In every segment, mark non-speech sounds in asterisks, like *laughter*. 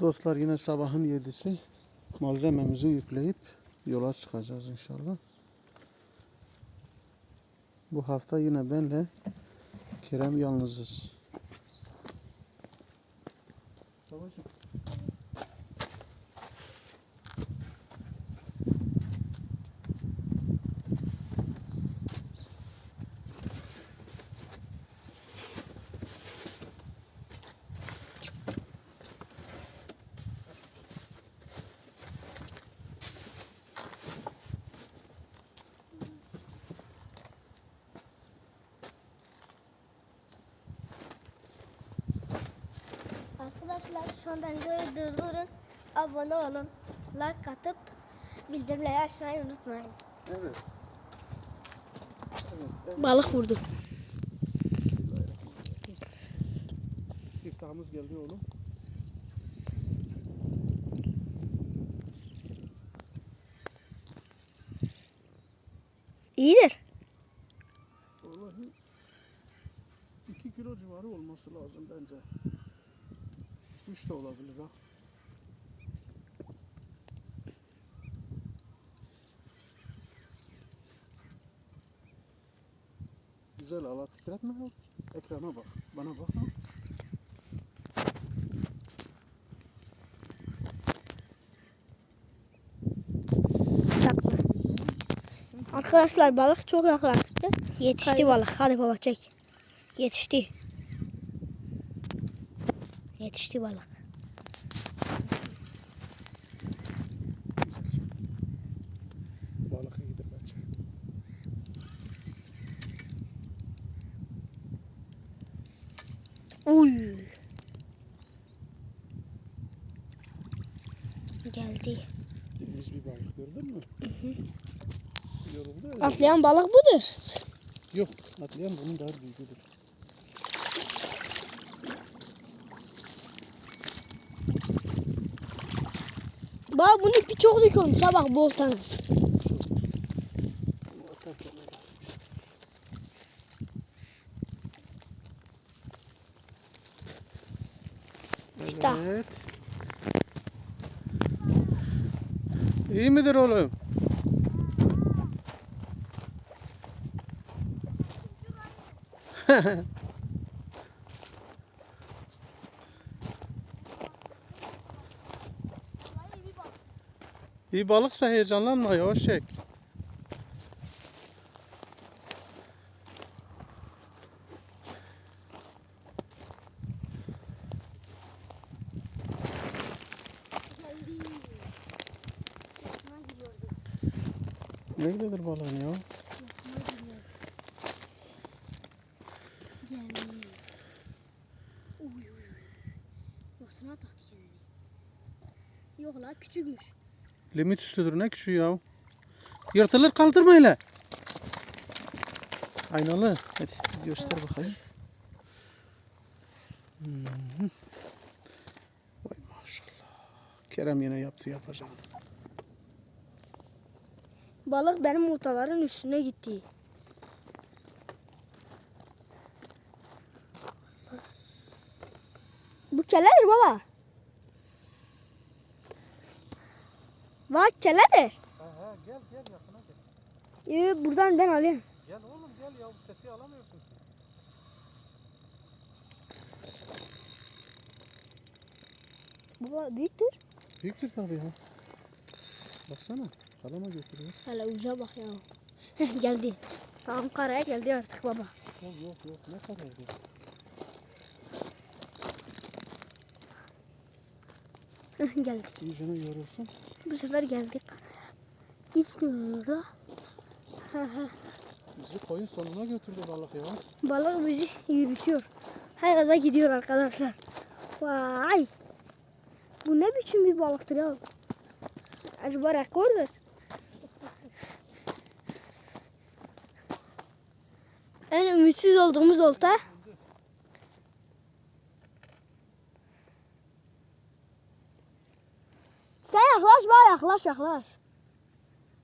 Dostlar yine sabahın yedisi malzememizi yükleyip yola çıkacağız inşallah. Bu hafta yine benle Kerem yalnızız. Babacığım. Arkadaşlar şu anda videoyu durdurun. Abone olun. Like atıp bildirimleri açmayı unutmayın. Evet. Evet. Balık vurdu. İftahımız geldi oğlum. İyidir. Vallahi 2 kilo civarı olması lazım bence. 3 de olabilir ha. Güzel ala titretme ya. Ekrana bak. Bana bak. Takla. Arkadaşlar balık çok yaklaştı. Yetişti Kaydı. balık. Hadi baba çek. Yetişti. Yetişti balık. Balık iyidir bence. Uy. Geldi. Temiz bir balık gördün mü? Yoruldu ya. Atlayan balık budur. Yok atlayan bunun daha büyüğüdür. Bak bunun ipi çok dik olmuş ha bak bu oltanın. Sita. Evet. İyi midir oğlum? *laughs* İyi balıksa heyecanlanma yavaş çek. Nerededir balığın ya? Yok la küçükmüş. Limit üstüdür ne küçüğü ya. Yırtılır kaldırma hele. Aynalı. Hadi göster bakayım. Vay maşallah. Kerem yine yaptı yapacağını. Balık benim ortaların üstüne gitti. Bu keledir baba. Bak keledir. Aha gel gel yakına gel. Ee, buradan ben alayım. Gel oğlum gel ya bu sesi alamıyorsun. Baba büyüktür. Büyüktür tabii ya. Baksana kalama götürüyor. Hele uca bak ya. *laughs* geldi. Tamam karaya geldi artık baba. Yok yok yok ne kadar değil. Geldi. İyice yorulsun. Bu sefer geldik görünüyor da. Bizi koyun sonuna götürdü balık ya. Balık bizi yürütüyor. Her yere gidiyor arkadaşlar. Vay. Bu ne biçim bir balıktır ya? Acaba rekordur? En ümitsiz olduğumuz olta. Sen yaklaş bana yaklaş yaklaş.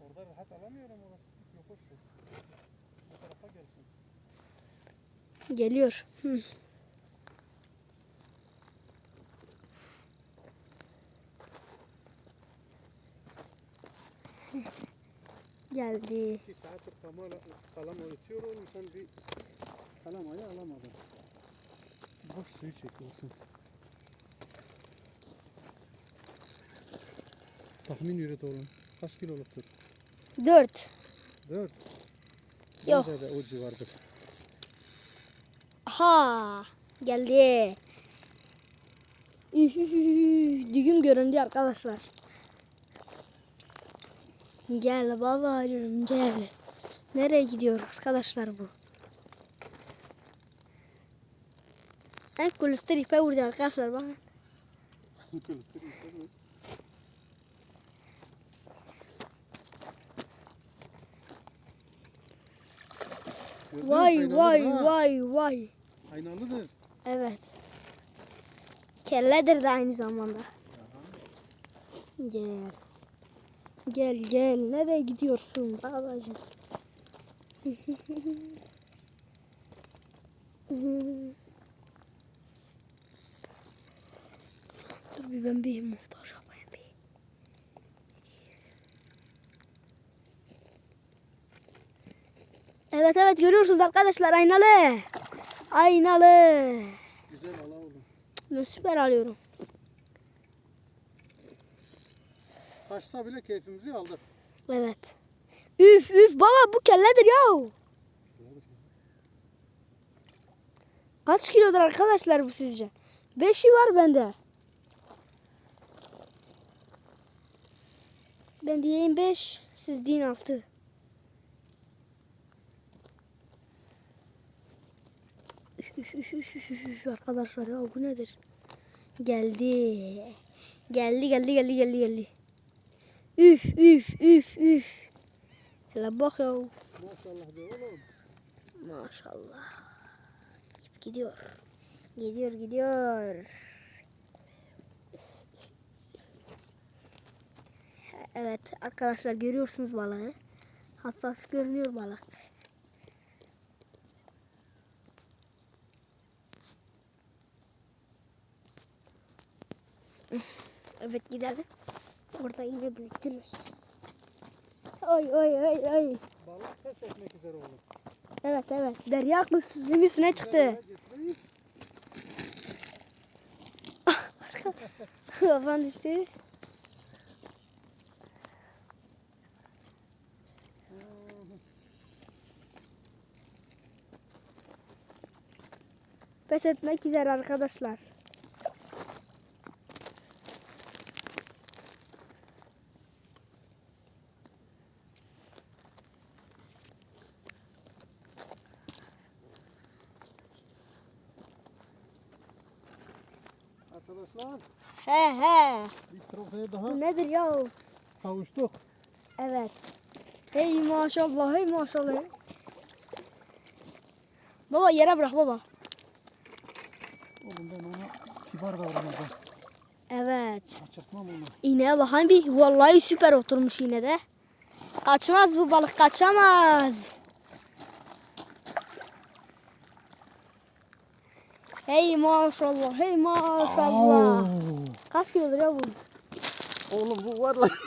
Orada rahat alamıyorum orası dik yokuştur. Bu tarafa gelsin. Geliyor. Hı. Geldi. İki saattir kalama ötüyor oğlum sen bir kalamayı alamadın. Boş suyu çekiyorsun. Tahmin yürüt oğlum. Kaç kiloluktur? 4. 4. Yok. Bence de o civardır. Ha geldi. Düğüm göründü arkadaşlar. Gel babacığım gel. Nereye gidiyor arkadaşlar bu? En kulüstür ipe vurdu arkadaşlar bakın. Gördün? Vay vay ha. vay vay. Aynalıdır. Evet. Kelledir de aynı zamanda. Gel. Gel gel. Nereye gidiyorsun babacığım? *laughs* Dur bir ben bir montaj Evet evet görüyorsunuz arkadaşlar aynalı. Aynalı. Güzel ala oğlum. Ben süper alıyorum. Kaçsa bile keyfimizi aldık. Evet. Üf üf baba bu kelledir ya. Kaç kilodur arkadaşlar bu sizce? 5'i var bende. Ben diyeyim 5, siz deyin 6. Arkadaşlar ya bu nedir? Geldi. Geldi geldi geldi geldi geldi. Üf üf üf üf. Hele bak ya. Maşallah be oğlum. Maşallah. Gidiyor. Gidiyor gidiyor. Evet arkadaşlar görüyorsunuz balığı. Hafif hafif görünüyor balık. Evet gidelim. Orada yine büyütürüz. Oy oy oy oy. Balık pes etmek üzere oğlum. Evet evet. Derya kuşsuzun üstüne çıktı. Kafan *laughs* düştü. Pes etmek üzere arkadaşlar. Arkadaşlar He he. bir trofeye daha Bu nedir ya? kavuştuk. Evet. Hey maşallah hey maşallah. Baba yere bırak baba. Oğlum ben ona kibar davranacağım. Evet. Kaçırtmam onu. İğneye bakayım bir. Vallahi süper oturmuş yine de. Kaçmaz bu balık kaçamaz. Hey maşallah hey maşallah. Kaç kilodur ya bu? Oğlum bu var lan. *laughs*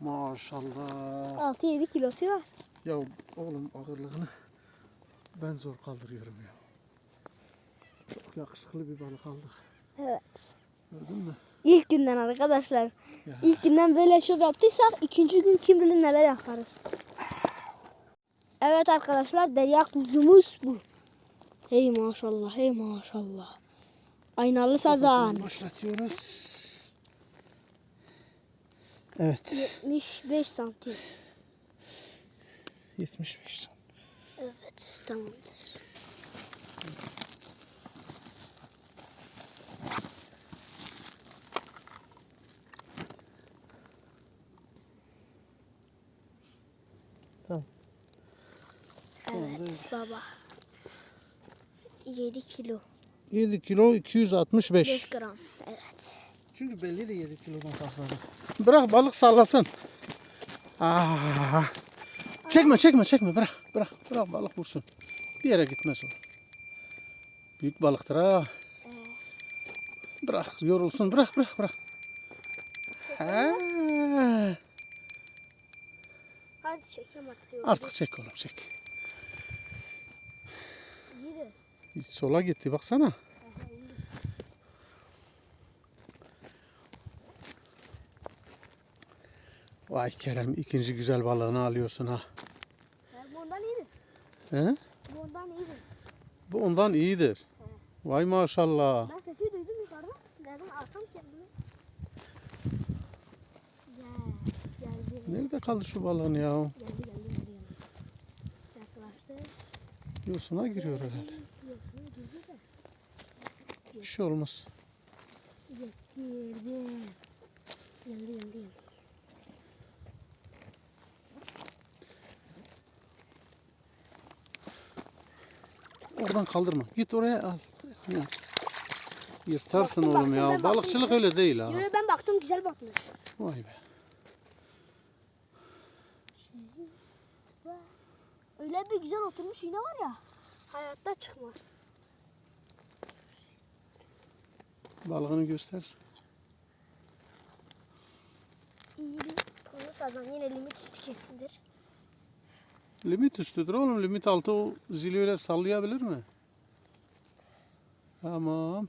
Maşallah. 6-7 kilosu var. Ya oğlum ağırlığını ben zor kaldırıyorum ya. Çok yakışıklı bir balık aldık. Evet. Gördün mü? İlk günden arkadaşlar. Ya. İlk günden böyle şov yaptıysak ikinci gün kim bilir neler yaparız. Evet arkadaşlar derya kuzumuz bu. Hey maşallah hey maşallah. Aynalı sazan. Başlatıyoruz. Evet. 75 santim. 75 Evet tamamdır. Tamam. Evet baba. 7 kilo. 7 kilo 265. 5 gram. Evet. Çünkü belli de 7 kilodan fazla. Bırak balık sallasın. Aa. Çekme çekme çekme bırak bırak bırak balık vursun. Bir yere gitmez o. Büyük balıktır ha. Bırak yorulsun bırak bırak bırak. Ha. Hadi çekeyim artık. Artık çek oğlum çek. İyidir. Sola gitti baksana. Vay Kerem ikinci güzel balığını alıyorsun ha. Bu ondan iyidir. He? Bu ondan iyidir. Bu ondan iyidir. Vay maşallah. Ben sesi duydum yukarıda. Dedim arkam kendimi. Geldi. Nerede kaldı şu balığın ya? Geldi geldi. geldi. Yaklaştı. Yosuna giriyor herhalde. Bir şey olmaz. Getirdi. Geldi geldi geldi. Oradan kaldırma. Git oraya al. Ya. Yırtarsın Baktım, oğlum baktım, ya. Balıkçılık baktım. öyle değil ha. Yo, ben baktım güzel batmış. Vay be. Öyle bir güzel oturmuş yine var ya. Hayatta çıkmaz. Balığını göster. İyi bir konu sazan yine limit üstü kesindir. Limit üstüdür oğlum. Limit altı o zili öyle sallayabilir mi? Tamam.